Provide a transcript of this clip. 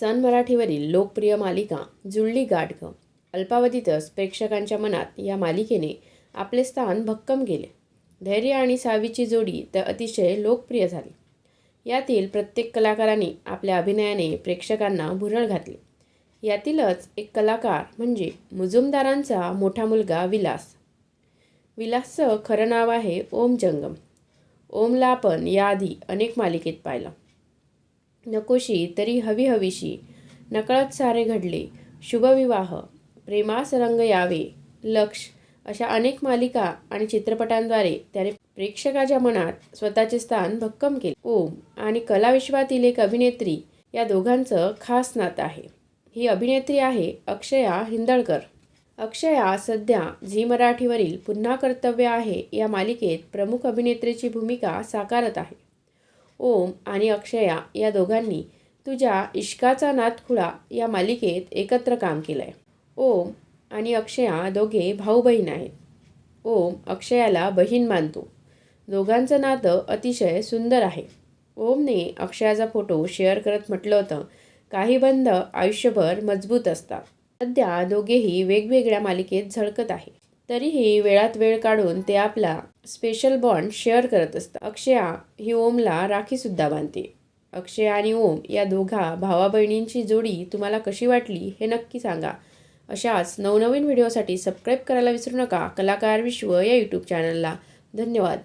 सन मराठीवरील लोकप्रिय मालिका जुळली गाठ अल्पावधीतच प्रेक्षकांच्या मनात या मालिकेने आपले स्थान भक्कम केले. धैर्य आणि सावीची जोडी तर अतिशय लोकप्रिय झाली. यातील प्रत्येक कलाकाराने आपल्या अभिनयाने प्रेक्षकांना भुरळ घातली. यातीलच एक कलाकार म्हणजे मुजुमदारांचा मोठा मुलगा विलास. विलासचं खरं नाव आहे ओम जंगम. ओमला आपण याआधी अनेक मालिकेत पाहिलं. नकोशी तरी हवी हवीशी. नकळत सारे घडले. शुभविवाह. प्रेमास रंग यावे. लक्ष. अशा अनेक मालिका आणि चित्रपटांद्वारे त्याने प्रेक्षकाच्या मनात स्वतःचे स्थान भक्कम केले. ओम आणि कलाविश्वातील एक अभिनेत्री या दोघांचं खास नातं आहे. ही अभिनेत्री आहे अक्षया हिंदळकर. अक्षया सध्या झी मराठीवरील पुन्हा कर्तव्य आहे या मालिकेत प्रमुख अभिनेत्रीची भूमिका साकारत आहे. ओम आणि अक्षया या दोघांनी तुझ्या इश्काचा नातखुळा या मालिकेत एकत्र काम केलं आहे ओम आणि अक्षया दोघे भाऊ बहीण आहेत. ओम अक्षयाला बहीण मानतो. दोघांचं नातं अतिशय सुंदर आहे. ओमने अक्षयाचा फोटो शेअर करत म्हटलं होतं काही बंध आयुष्यभर मजबूत असतात. सध्या दोघेही वेगवेगळ्या मालिकेत झळकत आहे तरीही वेळात वेळ काढून ते आपला स्पेशल बॉन्ड शेअर करत असतात. अक्षया ही ओमला राखीसुद्धा बांधते. अक्षय आणि ओम या दोघा भावा बहिणींची जोडी तुम्हाला कशी वाटली हे नक्की सांगा. अशाच नवनवीन व्हिडिओसाठी सबस्क्राईब करायला विसरू नका. कलाकार विश्व या यूट्यूब चॅनलला धन्यवाद.